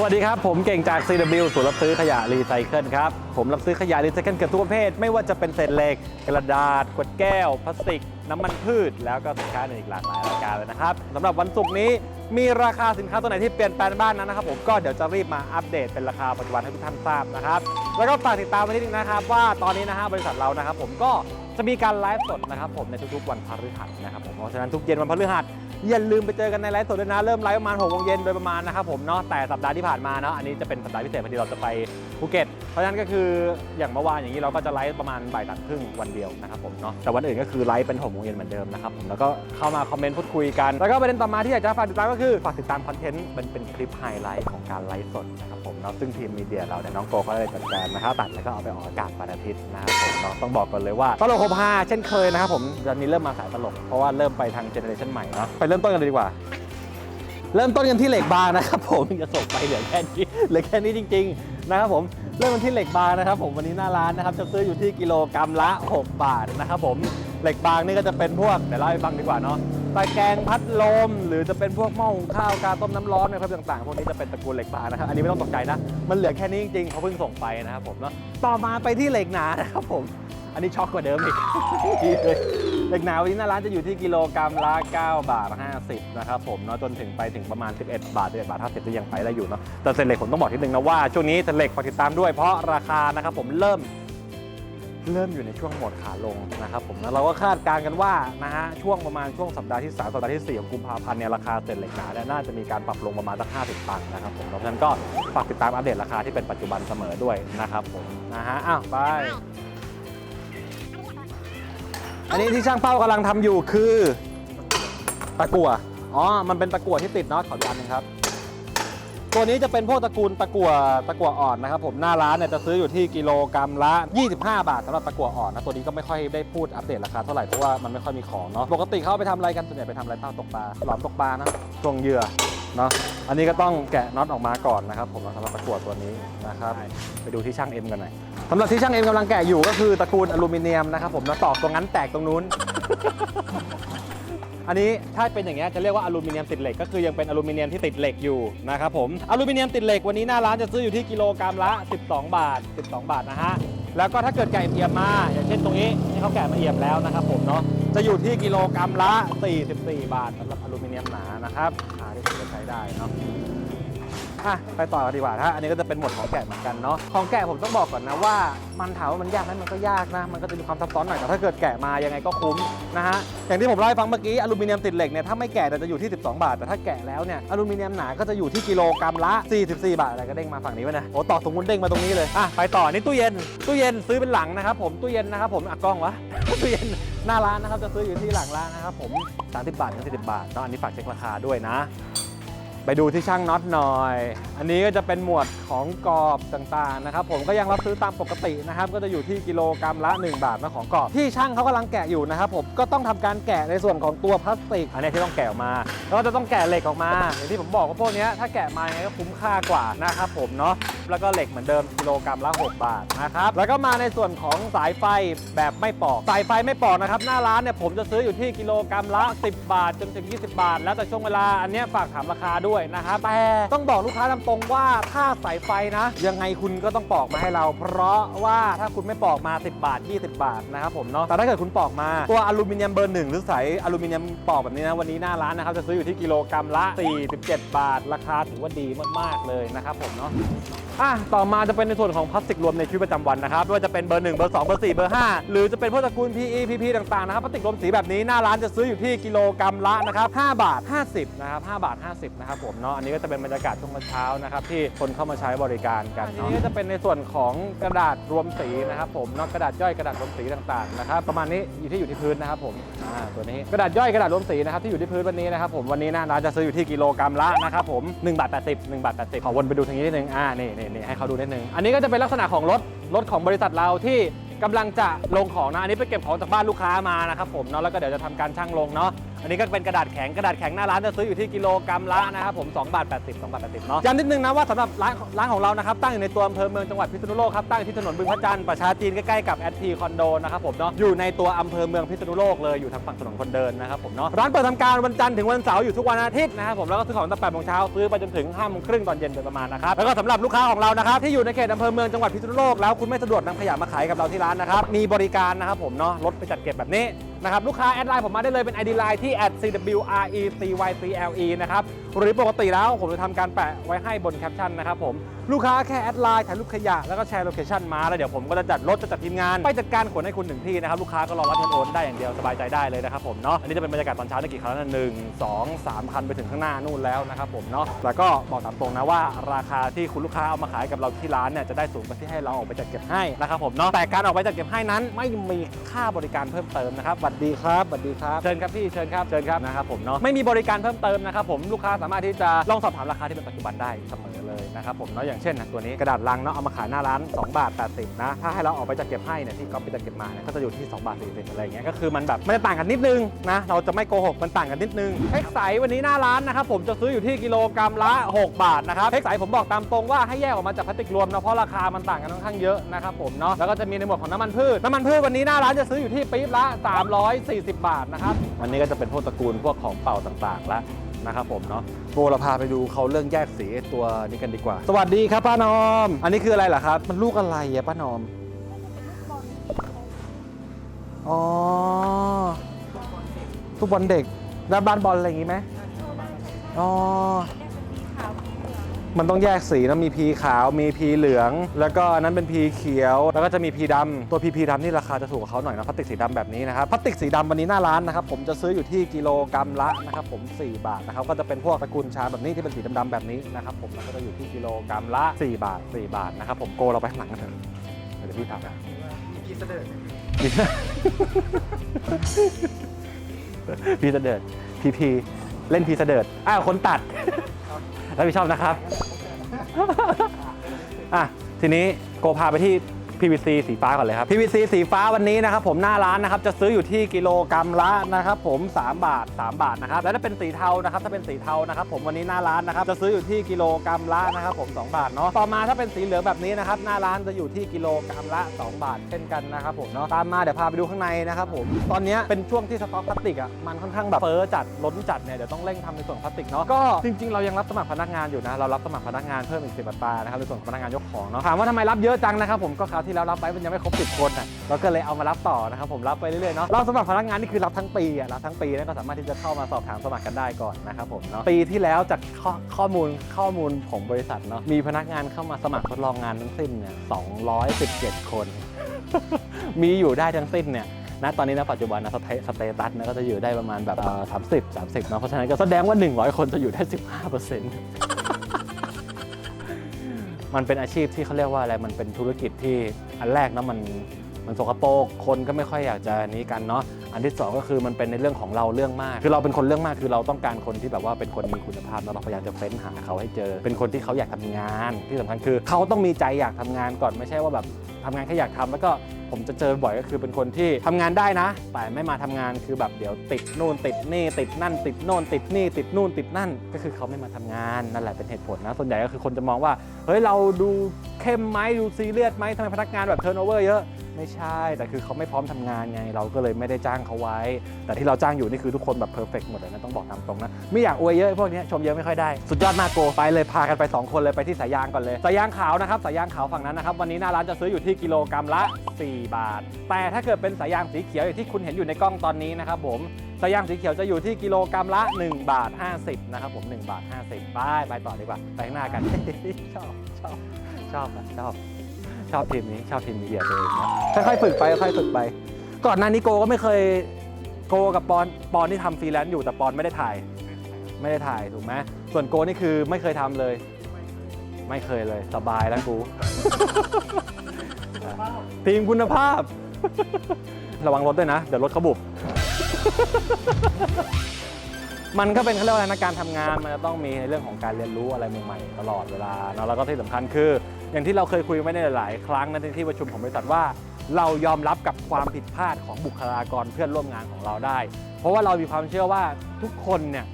สวัสดีครับ ผมเก่งจาก CW ศูนย์รับซื้อขยะรีไซเคิลครับ ผมรับซื้อขยะรีไซเคิลเกือบทุกประเภท ไม่ว่าจะเป็นเศษเหล็ก กระดาษ ขวดแก้ว พลาสติก น้ำมันพืช แล้วก็สินค้าอื่นอีกหลากหลายรายการเลยนะครับสำหรับวันศุกร์นี้มีราคาสินค้าตัวไหนที่เปลี่ยนแปลงบ้างนั้นนะครับผมก็เดี๋ยวจะรีบมาอัปเดตเป็นราคาปัจจุบันให้ทุกท่านทราบนะครับแล้วก็ฝากติดตามไว้นิดนึงนะครับ ว่าตอนนี้นะฮะบริษัทเรานะครับผมก็จะมีการไลฟ์สดนะครับผมในทุกๆวันพฤหัสนะครับผมเพราะฉะนั้นทุกเย็นวันพฤหัส อย่าลืมไปเจอกันในไลฟ์สดด้วยนะ เริ่มไลฟ์ประมาณ6โมงเย็นโดยประมาณนะครับผมเนาะแต่สัปดาห์ที่ผ่านมาเนาะอันนี้จะเป็นสัปดาห์พิเศษพอดีเราจะไปภูเก็ตเพราะฉะนั้นก็คืออย่างเมื่อวานอย่างนี้เราก็จะไลฟ์ประมาณบ่ายสามครึ่งวันเดียวนะครับผมเนาะแต่วันอื่นก็คือไลฟ์เป็น6โมงเย็นเหมือนเดิมนะครับผมแล้วก็เข้ามาคอมเมนต์พูดคุยกัน แล้วก็ประเด็นต่อมาที่อยากจะฝากติดตามก็คือฝากติดตามคอนเทนต์มันเป็นคลิปไฮไลท์ของการไลฟ์สดนะครับ ผมเนาะซึ่งทีมมีเดียเราเนี่ยน้องโกก็ได้จัดการนะครับตัดแล้วก็เอาไปออกอากาศวันอาทิตย์นะครับผมเนาะต้องบอกก่อนเลยว่าตลกครบห้าเช่นเคยนะครับผมตอนนี้เริ่มมาสายตลกเพราะว่าเริ่มไปทางเจเนอเรชันใหม่เนาะไปเริ่มต้นกันเลยดีกว่าเริ่มต้นกันที่เหล็กบางนะครับผมจะส่งไปเหลือแค่นี้เหลือแค่นี้จริงๆนะครับผมเริ่มกันที่เหล็กบางนะครับ ผมวันนี้หน้าร้านนะครับจะซื้ออยู่ที่กิโลกรัมละ 6 บาทนะครับผมเหล็กบางนี่ก็จะเป็นพวกเดี๋ยวเล่าให้ฟังดีกว่าเนาะ ตะแกรงพัดลม หรือจะเป็นพวกหม้อหุงข้าวกาต้มน้ำร้อนนะครับต่างๆ พวกนี้จะเป็นตระกูลเหล็กบางนะครับ อันนี้ไม่ต้องตกใจนะ มันเหลือแค่นี้จริงๆเขาเพิ่งส่งไปนะครับผมเนาะ ต่อมาไปที่เหล็กหนานะครับผม อันนี้ช็อกกว่าเดิมอีก เหล็กหนาวันนี้หน้าร้านจะอยู่ที่กิโลกรัมละ9บาท50นะครับผมเนาะจนถึงไปถึงประมาณ 11 บาท11บาท50จะยังไปได้อยู่เนาะ แต่เศษเหล็กผมต้องบอกทีนึงนะว่าช่วงนี้เศษเหล็กฝากติดตามด้วยเพราะราคานะครับผมเริ่ม เริ่มอยู่ในช่วงโหมดขาลงนะครับผมแล้วเราก็คาดการณ์กันว่านะฮะช่วงประมาณช่วงสัปดาห์ที่ 3 สัปดาห์ที่ 4 ของกุมภาพันธ์เนี่ยราคาเศษเหล็กหนาเนี่ยน่าจะมีการปรับลงประมาณสัก50ตังค์นะครับผมเพราะฉะนั้นก็ฝากติดตามอัปเดตราคาที่เป็นปัจจุบันเสมอด้วยนะครับผมนะฮะอ้าวไป อันนี้ที่ช่างเป้ากำลังทำอยู่คือตะกั่วอ๋อ มันเป็นตะกั่วที่ติดน็อตขอดูอันหนึงครับ ตัวนี้จะเป็นพวกตระกูลตะกั่วตะกั่วอ่อนนะครับผมหน้าร้านเนี่ยจะซื้ออยู่ที่กิโลกรัมละ 25 บาทสำหรับตะกั่วอ่อนนะตัวนี้ก็ไม่ค่อยได้พูดอัปเดตราคาเท่าไหร่เพราะว่ามันไม่ค่อยมีของเนาะปกติเขาเอาไปทำอะไรกันส่วนใหญ่ไปทำอะไรเป้าตกปลาหลอมตกปลานะช่วงเหยื่อเนาะอันนี้ก็ต้องแกะน็อตออกมาก่อนนะครับผมสำหรับตะกั่วตัวนี้นะครับไปดูที่ช่างเอ็มกันหน่อยสำหรับที่ช่างเอ็มกำลังแกะอยู่ก็คือตระกูลอลูมิเนียมนะครับผมแล้วตอกตรงนั้นแตกตรงนู้น อันนี้ถ้าเป็นอย่างเงี้ยจะเรียกว่าอลูมิเนียมติดเหล็กก็คือยังเป็นอลูมิเนียมที่ติดเหล็กอยู่นะครับผมอลูมิเนียมติดเหล็กวันนี้หน้าร้านจะซื้ออยู่ที่กิโลกรัมละ 12 บาท 12 บาทนะฮะแล้วก็ถ้าเกิดแก่เอียมมา อย่างเช่นตรงนี้ที่เขาแกะมาเอียมแล้วนะครับผมเนาะจะอยู่ที่กิโลกรัมละ 44 บาทสำหรับอลูมิเนียมหนานะครับหาที่ผมจะใช้ได้เนาะ อะไปต่อกันดีกว่าถ้าอันนี้ก็จะเป็นหมวดของแกะเหมือนกันเนาะของแกะผมต้องบอกก่อนนะว่ามันถามว่ามันยากไหมมันก็ยากนะ มันก็จะมีความซับซ้อนหน่อยแต่ถ้าเกิดแกะมายังไงก็คุ้มนะฮะอย่างที่ผมเล่าให้ฟังเมื่อกี้อลูมิเนียมติดเหล็กเนี่ยถ้าไม่แกะเนี่ยจะอยู่ที่ 12 บาท แต่ถ้าแกะแล้วเนี่ยอลูมิเนียมหนาก็จะอยู่ที่กิโลกรัมละ 44 บาทอะไรก็เด้งมาฝั่งนี้ไว้นะโอ้ต่อตรงนู้นเด้งมาตรงนี้เลยอะไปต่อนี่ตู้เย็นตู้เย็นซื้อเป็นหลังนะครับผมตู้เย็นนะครับผมอะกล้องวะตู้เย็นหน้าร้านนะครับจะซื้ออยู่ที่หลังร้านนะครับผม 30 บาทถึง40 บาทเนาะอันนี้ฝากเช็คราคาด้วยนะ ไปดูที่ช่างน็อตหน่อย อันนี้ก็จะเป็นหมวดของกรอบต่างๆนะครับ ผมก็ยังรับซื้อตามปกตินะครับ ก็จะอยู่ที่กิโลกรัมละ 1 บาทนะของกรอบที่ช่างเขากำลังแกะอยู่นะครับผมก็ต้องทำการแกะในส่วนของตัวพลาสติก อันนี้ที่ต้องแกะออกมาแล้วก็จะต้องแกะเหล็กออกมาอย่างที่ผมบอกว่าพวกเนี้ยถ้าแกะมายังไงก็คุ้มค่ากว่านะครับผมเนาะแล้วก็เหล็กเหมือนเดิมกิโลกรัมละ 6 บาทนะครับแล้วก็มาในส่วนของสายไฟแบบไม่ปอกสายไฟไม่ปอกนะครับหน้าร้านเนี่ยผมจะซื้ออยู่ที่กิโลกรัมละ 10 บาทจนถึง 20 บาท แล้วแต่ช่วงเวลาอันเนี้ยฝากถามราคาด้วยนะฮะแต่ต้องบอกลูกค้าตามตรงว่าถ้าสายไฟนะ ยังไงคุณก็ต้องปอกมาให้เรา เพราะว่าถ้าคุณไม่ปอกมา 10 บาท 20 บาทนะครับผมเนาะแต่ถ้าเกิดคุณปอกมาตัวอลูมิเนียมเบอร์หนึ่งหรือสายอลูมิเนียมปอกแบบนี้นะวันนี้หน้าร้านนะครับจะซื้ออยู่ที่กิโลกรัมละ 47 บาท ราคาถือว่าดีมากๆเลยนะครับผมเนาะ อะต่อมาจะเป็นในส่วนของพลาสติกรวมในชีวิตประจำวันนะครับไม่ว่าจะเป็นเบอร์1เบอร์2เบอร์4เบอร์5หรือจะเป็นพวกตระกูล PE PP ต่างๆนะครับพลาสติกรวมสีแบบนี้หน้าร้านจะซื้ออยู่ที่กิโลกรัมละนะครับ5บาท 50นะครับ5บาท 50นะครับผมเนาะอันนี้ก็จะเป็นบรรยากาศช่วงเช้านะครับที่คนเข้ามาใช้บริการกันเนาะอันนี้ก็จะเป็นในส่วนของกระดาษรวมสีนะครับผมเนาะกระดาษย่อยกระดาษรวมสีต่างๆนะครับประมาณนี้อยู่ที่อยู่ที่พื้นนะครับผมอ่าตัวนี้กระดาษย่อยกระดาษรวมสีนะครับที่อยู่ที่พื้นวันนี้นะครับผมวันนี้หน้าร้านจะซื้ออยู่ที่กิโลกรัมละนะครับผม1บาท80 1บาท80ขอวนไปดูทางนี้นิดนึงอ่านี่นี่นี่ให้เขาดูนิดนึง อันนี้ก็จะเป็นลักษณะของรถ รถของบริษัทเราที่กำลังจะลงของนะ อันนี้ไปเก็บของจากบ้านลูกค้ามานะครับผมเนาะ แล้วก็เดี๋ยวจะทำการช่างลงเนาะอันนี้ก็เป็นกระดาษแข็งกระดาษแข็งหน้าร้านจะซื้ออยู่ที่กิโลกรัมละนะครับผม2บาท80 2บาท80เนาะย้ำนิดนึงนะว่าสำหรับร้านร้านของเรานะครับตั้งอยู่ในตัวอำเภอเมืองจังหวัดพิษณุโลกครับตั้งอยู่ที่ถนนบึงพระจันทร์ประชาจีนใกล้ๆกับแอดทีคอนโดนะครับผมเนาะอยู่ในตัวอำเภอเมืองพิษณุโลกเลยอยู่ทางฝั่งถนนคนเดินนะครับผมเนาะร้านเปิดทำการวันจันทร์ถึงวันเสาร์อยู่ทุกวันอาทิตย์นะครับผมแล้วก็ซื้อของตั้งแต่8โมงเช้าซื้อไปจนถึง5โมงครึ่งตอนเย็นโดยประมาณนะครับแล้วก็สำหรับลูกค้าของเรานะครับที่อยู่ในเขตอำเภอเมืองจังหวัดพิษณุโลกแล้วคุณไม่สะดวกนำขยะมาขายกับเราที่ร้านนะครับมีบริการนะครับผมเนาะรถไปจัดเก็บแบบนี้นะครับลูกค้าแอดไลน์ผมมาได้เลยเป็น ID Line ที่ @cwrecyle นะครับหรือปกติแล้วผมจะทำการแปะไว้ให้บนแคปชั่นนะครับผมลูกค้าแค่แอดไลน์ถ่ายรูปขยะแล้วก็แชร์โลเคชั่นมาแล้วเดี๋ยวผมก็จะจัดรถจะจัดทีมงานไปจัดการขนให้คุณถึงที่นะครับลูกค้าก็รอรับเงินโอนได้อย่างเดียวสบายใจได้เลยนะครับผมเนาะอันนี้จะเป็นบรรยากาศตอนเช้าได้กี่คันแล้วหนึ่งสองสามคันไปถึงข้างหน้านู่นแล้วนะครับผมเนาะแล้วก็บอกตามตรงนะว่า ราคาที่คุณลูกค้าเอามาขายกับเราที่ร้านเนี่ยจะได้สูงกว่าที่ให้เราออกไปจัดเก็บให้นะครับผมเนาะแต่การออกไปจัดเก็บให้นั้น ไม่มีค่าบริการเพิ่มเติมนะครับสวัสดีครับสวัสดีครับเชิญครับพี่เชิญครับเชิญครับนะครับผมเนาะไม่มีบริการเพิ่มเติมนะครับผมลูกค้าสามารถที่จะลองสอบถามราคาที่เป็นปัจจุบันได้เสมอเลยนะครับผมเนาะอย่างเช่นนะตัวนี้กระดาษลังเนาะเอามาขายหน้าร้าน 2 บาท80นะถ้าให้เราออกไปจัดเก็บให้เนี่ยที่ก๊อฟไปจัดเก็บมาเนี่ยก็จะอยู่ที่2บาท40อะไรอย่างเงี้ยก็คือมันแบบมันจะต่างกันนิดนึงนะเราจะไม่โกหกมันต่างกันนิดนึงเพ็กใสวันนี้หน้าร้านนะครับผมจะซื้ออยู่ที่กิโลกรัมละ 6 บาทนะครับเพ็กใสผมบอกตามตรงว่าให้แยกออกมาจากพลาสติกรวมนะเพราะราคามันต่างกันค่อนข้างเยอะนะครับผมเนาะแล้วก็จะมีในหมวดของน้ำมันพืชน้ำมันพืชวันนี้หน้าร้านจะซื้ออยู่ที่ปี๊บละ 340 บาทนะครับวันนี้ก็จะเป็นพวกตระกูลพวกของเป่าต่างๆละ นะครับผมเนาะโบเราพาไปดูเขาเรื่องแยกสีไอ้ตัวนี้กันดีกว่า สวัสดีครับป้านอม อันนี้คืออะไรเหรอครับ มันลูกอะไรอะป้านอม อ๋อทุกบอลเด็กแล้วบ้านบอลอะไรอย่างงี้ไหมอ๋อ มันต้องแยกสีนะมีพีขาวมีพีเหลือง แล้วก็อันนั้นเป็นพีเขียว แล้วก็จะมีพีดำตัวพีพีดำนี่ราคาจะถูกกว่าเขาหน่อยนะพลาสติกสีดำแบบนี้นะครับพลาสติกสีดำวันนี้หน้าร้านนะครับผมจะซื้ออยู่ที่กิโลกรัมละนะครับผม 4 บาทนะครับก็จะเป็นพวกตระกูลชาแบบนี้ที่เป็นสีดำๆแบบนี้นะครับผมแล้วก็จะอยู่ที่กิโลกรัมละ 4 บาท 4 บาทนะครับผมโกเราไปข้างหลังกันเถอะเดี๋ยวพี่ทำนะพี่เสด็จพีเสดิร์ดพีพีเล่นพีเสดิร์ดอ้าวคนตัด รับผิดชอบนะครับ อะ ทีนี้โกพาไปที่ PVC สีฟ้าก่อนเลยครับ PVC สีฟ้าวันนี้นะครับผมหน้าร้านนะครับจะซื้ออยู่ที่กิโลกรัมละนะครับผม 3 บาท 3 บาทนะครับแล้วถ้าเป็นสีเทานะครับถ้าเป็นสีเทานะครับผมวันนี้หน้าร้านนะครับจะซื้ออยู่ที่กิโลกรัมละนะครับผม 2 บาทเนาะต่อมาถ้าเป็นสีเหลืองแบบนี้นะครับหน้าร้านจะอยู่ที่กิโลกรัมละ 2 บาทเช่นกันนะครับผมเนาะตามมาเดี๋ยวพาไปดูข้างในนะครับผมตอนนี้เป็นช่วงที่สต็อกพลาสติกอะมันค่อนข้างแบบเฟ้อจัดล้นจัดเนี่ยเดี๋ยวต้องเร่งทำในส่วนพลาสติกเนาะก็จริงๆ เรายังรับสมัครพนักงานอยู่นะเรารับสมัครพนักงานเพิ่มอีกสิบอัตรานะครับในส่วนของพนักงานยกของเนาะถามว่าทำไมรับเยอะจังนะครับผมก็คราวที่แล้วรับไปมันยังไม่ครบ10คนอะเราก็เลยเอามารับต่อนะครับผมรับไปเรื่อยๆเนาะเราสมัครพนักงานนี่คือรับทั้งปีอะรับทั้งปีนะก็สามารถที่จะเข้ามาสอบถามสมัครกันได้ก่อนนะครับผมเนาะปีที่แล้วจากข้อข้อมูลข้อมูลของบริษัทเนาะมีพนักงานเข้ามาสมัครทดลองงานทั้งสิ้นเนี่ย217 คน มีอยู่ได้ทั้งสิ้นเนี่ยณตอนนี้นะปัจจุบันนะสเตสเตตัสนะก็จะอยู่ได้ประมาณแบบสามสิบสามสิบเนาะเพราะฉะนั้นก็แสดงว่า 100 คนจะอยู่ได้ 15เปอร์เซ็นต์ มันเป็นอาชีพที่เขาเรียกว่าอะไร มันเป็นธุรกิจที่อันแรกเนาะมันมันสกปรกคนก็ไม่ค่อยอยากจะนี้กันเนาะ อันที่สองก็คือมันเป็นในเรื่องของเราเรื่องมาก คือเราเป็นคนเรื่องมากคือเราต้องการคนที่แบบว่าเป็นคนมีคุณภาพแล้วเราพยายามจะเฟ้นหาเขาให้เจอ เป็นคนที่เขาอยากทำงาน ที่สำคัญคือ เขาต้องมีใจอยากทำงานก่อนไม่ใช่ว่าแบบ ทำงานแค่อยากทำแล้วก็ผมจะเจอบ่อยก็คือเป็นคนที่ทำงานได้นะ แต่ไม่มาทำงานคือแบบเดี๋ยวติดนู่นติดนี่ติดนั่น ติดโน่นติดนี่ติดนู่นติดนั่น ก็คือเขาไม่มาทำงานนั่นแหละเป็นเหตุผลนะ ส่วนใหญ่ก็คือคนจะมองว่าเฮ้ยเราดูเข้มไหมดูซีเรียสไหมทำไมพนักงานแบบเทิร์นโอเวอร์เยอะ ไม่ใช่ แต่คือเขาไม่พร้อมทำงานไง เราก็เลยไม่ได้จ้างเขาไว้ แต่ที่เราจ้างอยู่นี่คือทุกคนแบบเพอร์เฟกหมดเลยนะต้องบอกตามตรงนะ ไม่อยากอวยเยอะพวกนี้ชมเยอะไม่ค่อยได้ สุดยอดมากโกไปเลยพากันไป 2 คนเลยไปที่สายยางก่อนเลย สายยางขาวนะครับสายยางขาวฝั่งนั้นนะครับวันนี้หน้าร้านจะซื้ออยู่ที่กิโลกรัมละ 4 บาท แต่ถ้าเกิดเป็นสายยางสีเขียวอย่างที่คุณเห็นอยู่ในกล้องตอนนี้นะครับผมสายยางสีเขียวจะอยู่ที่กิโลกรัมละ 1 บาท 50 นะครับผม 1 บาท 50 ไปไปต่อดีกว่า ไปข้างหน้ากัน ชอบชอบชอบอะชอบ ชอบทีมนี้ชอบทีมมีเดียตัวเองนะค่อยๆฝึกไปค่อยๆฝึกไป ก่อนหน้านี้โกก็ไม่เคยโกกับปอนปอนที่ทำฟรีแลนซ์อยู่แต่ปอนไม่ได้ถ่าย ไม่ได้ถ่ายถูกไหมส่วนโกนี่คือไม่เคยทำเลย ไม่เคยเลยสบายแล้วกู ทีมคุณภาพ ระวังรถด้วยนะ เดี๋ยวรถเขาบุบ มันก็เป็นเขาเรียกว่าอะไรนะการทำงานมันจะต้องมีในเรื่องของการเรียนรู้อะไรใหม่ๆตลอดเวลาเนาะแล้วก็ที่สำคัญคือ อย่างที่เราเคยคุยไว้ในหลายๆครั้งนะในที่ประชุมของบริษัทว่า เรายอมรับกับความผิดพลาดของบุคลากรเพื่อนร่วมงานของเราได้ เพราะว่าเรามีความเชื่อว่าทุกคนเนี่ย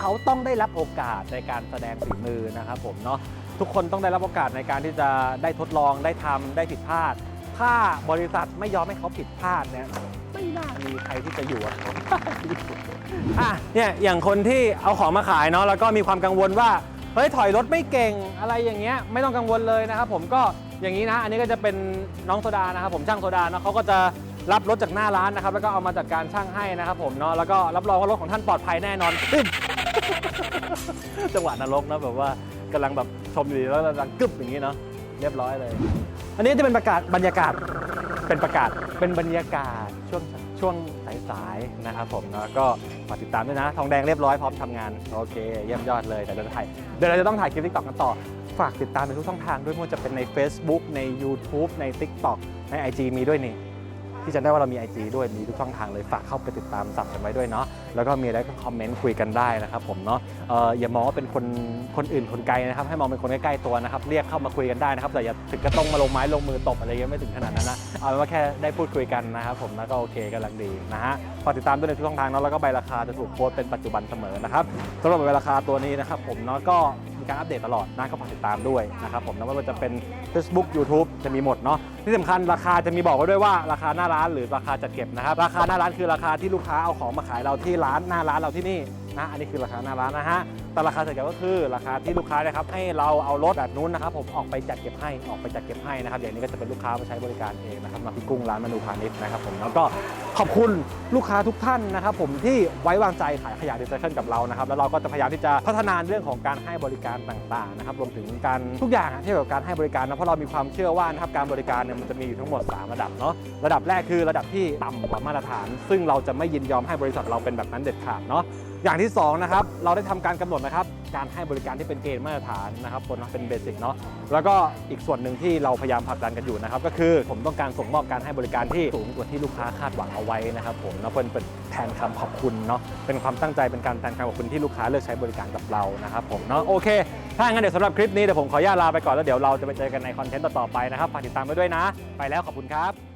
เขาต้องได้รับโอกาสในการแสดงฝีมือนะครับผมเนาะทุกคนต้องได้รับโอกาสในการที่จะได้ทดลองได้ทำได้ผิดพลาด ถ้าบริษัทไม่ยอมให้เขาผิดพลาดเนี่ย ไม่น่ามีใครที่จะอยู่กับเขาอะเนี่ยอย่างคนที่เอาของมาขายเนาะแล้วก็มีความกังวลว่าเฮ้ยถอยรถไม่เก่งอะไรอย่างเงี้ยไม่ต้องกังวลเลยนะครับผมก็อย่างนี้นะ อันนี้ก็จะเป็นน้องโซดานะครับผมช่างโซดาเนาะเขาก็จะรับรถจากหน้าร้านนะครับ แล้วก็เอามาจัดการช่างให้นะครับผมเนาะแล้วก็รับรองว่ารถของท่านปลอดภัยแน่นอนตึ้มจังหวะนรกนะแบบว่ากำลังแบบชมอยู่ดีแล้วกำลังกึบอย่างนี้เนาะเรียบร้อยเลย อันนี้จะเป็นประกาศบรรยากาศเป็นประกาศเป็นบรรยากาศ ช่วงช่วงสายๆนะครับผมเนาะก็ฝากติดตามด้วยนะ ทองแดงเรียบร้อยพร้อมทำงาน โอเค เยี่ยมยอดเลยแต่เดี๋ยวเราจะถ่ายเดี๋ยวเราจะต้องถ่ายคลิปทิกตอกกันต่อ ฝากติดตามในทุกช่องทางด้วยไม่ว่าจะเป็นใน Facebook ใน YouTube ใน TikTok ใน IG มีด้วยนี่ ที่จะได้ว่าเรามี IG ด้วยมีทุกช่องทางเลยฝากเข้าไปติดตามสับกันไว้ด้วยเนาะแล้วก็มีอะไรก็คอมเมนต์คุยกันได้นะครับผมเนาะเอ่ออย่ามองว่าเป็นคนคนอื่นคนไกลนะครับ ให้มองเป็นคนใกล้ๆตัวนะครับ เรียกเข้ามาคุยกันได้นะครับแต่อย่าถึงก็ต้องมาลงไม้ลงมือตบอะไรเงี้ยไม่ถึงขนาดนั้นนะเอาเป็นว่าแค่ได้พูดคุยกันนะครับผมแล้วก็โอเคกำลังดีนะฮะฝากติดตามด้วยในทุกช่องทางเนาะแล้วก็ใบราคาจะถูกโพสต์เป็นปัจจุบันเสมอนะครับสำหรับใบราคาตัวนี้นะครับผมเนาะก็ การอัปเดตตลอดนะก็ฝากติดตามด้วยนะครับผมนะไม่ว่าจะเป็น Facebook YouTube จะมีหมดเนาะที่สำคัญราคาจะมีบอกไว้ด้วยว่าราคาหน้าร้านหรือราคาจัดเก็บนะครับราคาหน้าร้านคือราคาที่ลูกค้าเอาของมาขายเราที่ร้านหน้าร้านเราที่นี่นะอันนี้คือราคาหน้าร้านนะฮะ แต่ราคาจัดเก็บก็คือราคาที่ลูกค้านะครับให้เราเอารถแบบนู้นนะครับผมออกไปจัดเก็บให้ออกไปจัดเก็บให้นะครับ อย่างนี้ก็จะเป็นลูกค้ามาใช้บริการเองนะครับมาพี่กุ้งร้านมนูพาณิชย์นะครับผมแล้วก็ขอบคุณลูกค้าทุกท่านนะครับผมที่ไว้วางใจขายขยะรีไซเคิลกับเรานะครับแล้วเราก็จะพยายามที่จะพัฒนาเรื่องของการให้บริการต่างๆนะครับรวมถึงการทุกอย่างที่เกี่ยวกับการให้บริการนะเพราะเรามีความเชื่อว่านะครับการบริการเนี่ยมันจะมีอยู่ทั้งหมด 3 ระดับเนาะระดับแรกคือระดับที่ต่ำกว่ามาตรฐาน ซึ่งเราจะไม่ยินยอมให้บริษัทเราเป็นแบบนั้นเด็ดขาดเนาะ อย่างที่สองนะครับเราได้ทำการกำหนดนะครับการให้บริการที่เป็นเกณฑ์มาตรฐานนะครับคนเป็นเบสิกเนาะแล้วก็อีกส่วนหนึ่งที่เราพยายามผลักดันกันอยู่นะครับก็คือผมต้องการส่งมอบการให้บริการที่สูงกว่าที่ลูกค้าคาดหวังเอาไว้นะครับผมเนาะเป็นเป็นแทนคำขอบคุณเนาะเป็นความตั้งใจเป็นการแทนคำขอบคุณที่ลูกค้าเลือกใช้บริการกับเรานะครับผมเนาะโอเค ถ้างั้นเดี๋ยวสำหรับคลิปนี้เดี๋ยวผมขออนุญาตลาไปก่อนแล้วเดี๋ยวเราจะไปเจอกันในคอนเทนต์ต่อๆไปนะครับฝากติดตามไว้ด้วยนะ ไปแล้วขอบคุณครับ